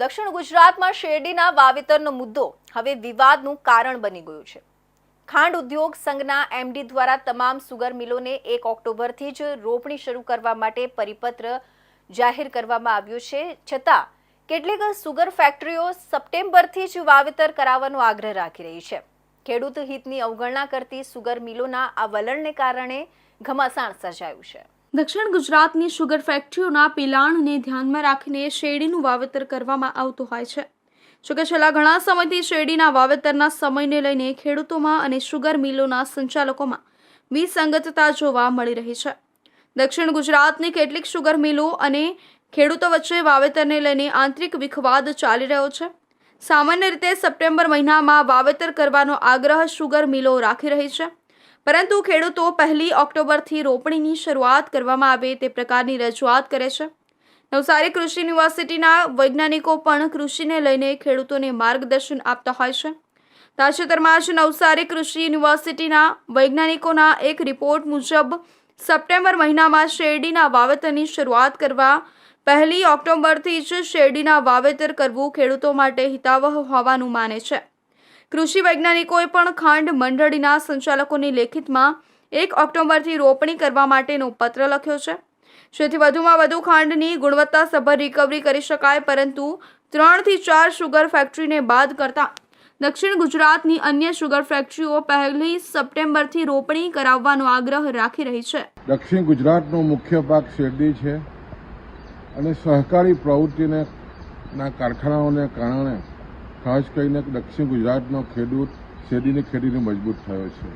દક્ષિણ ગુજરાતમાં શેરડીના વાવેતરનો મુદ્દો હવે વિવાદનું કારણ બની ગયું છે. ખાંડ ઉદ્યોગ સંઘના એમડી દ્વારા તમામ સુગર મિલોને એક ઓક્ટોબરથી જ રોપણી શરૂ કરવા માટે પરિપત્ર જાહેર કરવામાં આવ્યો છે. છતાં, કેટલીક સુગર ફેક્ટરીઓ સપ્ટેમ્બરથી જ વાવેતર કરાવવાનો આગ્રહ રાખી રહી છે. ખેડૂત હિતની અવગણના કરતી સુગર મિલોના આ વલણને કારણે ઘમાસાણ સર્જાયું છે. દક્ષિણ ગુજરાતની શુગર ફેક્ટરીઓના પિલાણને ધ્યાનમાં રાખીને શેરડીનું વાવેતર કરવામાં આવતું હોય છે. જોકે છેલ્લા ઘણા સમયથી શેરડીના વાવેતરના સમયને લઈને ખેડૂતોમાં અને શુગર મિલોના સંચાલકોમાં વિસંગતતા જોવા મળી રહી છે. દક્ષિણ ગુજરાતની કેટલીક શુગર મિલો અને ખેડૂતો વચ્ચે વાવેતરને લઈને આંતરિક વિખવાદ ચાલી રહ્યો છે. સામાન્ય રીતે સપ્ટેમ્બર મહિનામાં વાવેતર કરવાનો આગ્રહ શુગર મિલો રાખી રહી છે. પરંતુ ખેડૂતો પહેલી ઓક્ટોબરથી રોપણીની શરૂઆત કરવામાં આવે તે પ્રકારની રજૂઆત કરે છે. નવસારી કૃષિ યુનિવર્સિટીના વૈજ્ઞાનિકો પણ કૃષિને લઈને ખેડૂતોને માર્ગદર્શન આપતા હોય છે. તાજેતરમાં જ નવસારી કૃષિ યુનિવર્સિટીના વૈજ્ઞાનિકોના એક રિપોર્ટ મુજબ, સપ્ટેમ્બર મહિનામાં શેરડીના વાવેતરની શરૂઆત કરવા પહેલી ઓક્ટોબરથી જ શેરડીના વાવેતર કરવું ખેડૂતો માટે હિતાવહ હોવાનું માને છે. કૃષિ વૈજ્ઞાનિકોએ પણ ખાંડ મંડળીના સંચાલકોની લેખિતમાં એક ઓક્ટોબરથી રોપણી કરવા માટેનો પત્ર લખ્યો છે. જેથી વધુમાં વધુ ખાંડની ગુણવત્તાસભર રિકવરી કરી શકાય, પરંતુ ત્રણથી ચાર શુગર ફેક્ટરીને બાદ કરતા દક્ષિણ ગુજરાતની અન્ય શુગર ફેક્ટરીઓ પહેલી સપ્ટેમ્બરથી રોપણી કરાવવાનો આગ્રહ રાખી રહી છે. દક્ષિણ ગુજરાતનો મુખ્ય પાક શેરડી છે અને સહકારી પ્રવૃત્તિને ના કારખાનાઓને કારણે ખાસ કરીને દક્ષિણ ગુજરાતનો ખેડૂત શેરડીની ખેતીને મજબૂત થયો છે.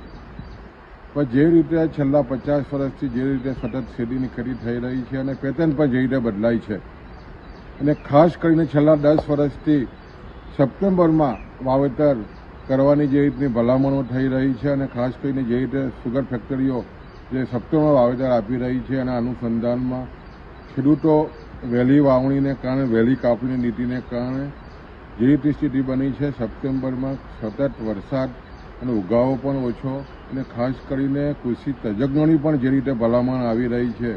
પણ જે રીતે છેલ્લા પચાસ વર્ષથી જે રીતે સતત શેરડીની ખેતી થઈ રહી છે અને પેટર્ન પણ જે રીતે બદલાય છે અને ખાસ કરીને છેલ્લા દસ વર્ષથી સપ્ટેમ્બરમાં વાવેતર કરવાની જે રીતની ભલામણો થઈ રહી છે અને ખાસ કરીને જે રીતે સુગર ફેક્ટરીઓ જે સપ્ટેમ્બર વાવેતર આપી રહી છે અને અનુસંધાનમાં ખેડૂતો વહેલી વાવણીને કારણે, વહેલી કાપણી નીતિને કારણે જે રીતે સ્થિતિ બની છે, સપ્ટેમ્બરમાં સતત વરસાદ અને ઉગાવો પણ ઓછો અને ખાસ કરીને કૃષિ તજજ્ઞોની પણ જે રીતે ભલામણ આવી રહી છે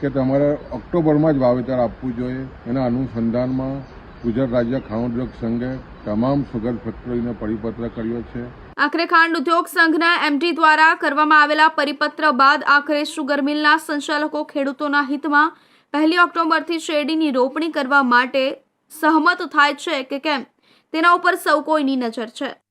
કે તમારે ઓક્ટોબરમાં જ વાવેતર આપવું જોઈએ. એના અનુસંધાનમાં ગુજરાત રાજ્ય ઉદ્યોગ સંઘે તમામ સુગર ફેક્ટરીને પરિપત્ર કર્યો છે. આખરે ખાંડ ઉદ્યોગ સંઘના એમટી દ્વારા કરવામાં આવેલા પરિપત્ર બાદ આખરે સુગર મિલના સંચાલકો ખેડૂતોના હિતમાં પહેલી ઓક્ટોબરથી શેરડીની રોપણી કરવા માટે સહમત થાય છે કે કેમ? તેના ઉપર સૌ કોઈની નજર છે.